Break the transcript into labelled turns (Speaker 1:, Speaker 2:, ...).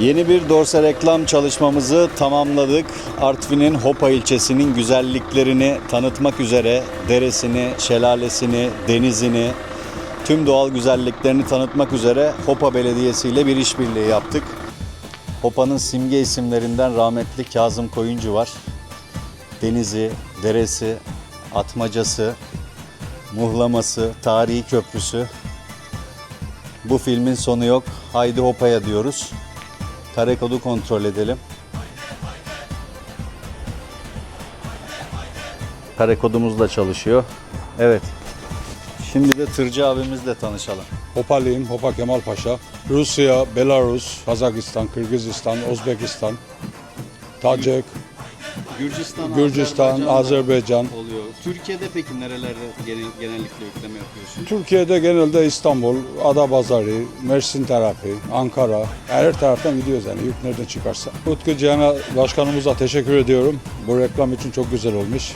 Speaker 1: Yeni bir dorsa reklam çalışmamızı tamamladık. Artvin'in Hopa ilçesinin güzelliklerini tanıtmak üzere deresini, şelalesini, denizini, tüm doğal güzelliklerini tanıtmak üzere Hopa Belediyesi ile bir işbirliği yaptık. Hopa'nın simge isimlerinden rahmetli Kazım Koyuncu var. Denizi, deresi, atmacası, muhlaması, tarihi köprüsü. Bu filmin sonu yok. Haydi Hopa'ya diyoruz. Kare kodu kontrol edelim. Kare kodumuz da çalışıyor. Evet. Şimdi de tırcı abimizle tanışalım.
Speaker 2: Hopalıyım, Hopa Kemal Paşa. Rusya, Belarus, Kazakistan, Kırgızistan, Özbekistan, Tacik,
Speaker 1: Gürcistan,
Speaker 2: Gürcistan, Azerbaycan.
Speaker 1: oluyor. Türkiye'de peki nerelerde genellikle yükleme yapıyorsun?
Speaker 2: Türkiye'de genelde İstanbul, Adapazarı, Mersin tarafı, Ankara, her taraftan gidiyoruz yani yük nereden çıkarsa. Utku Cihan'a başkanımıza teşekkür ediyorum. Bu reklam için çok güzel olmuş.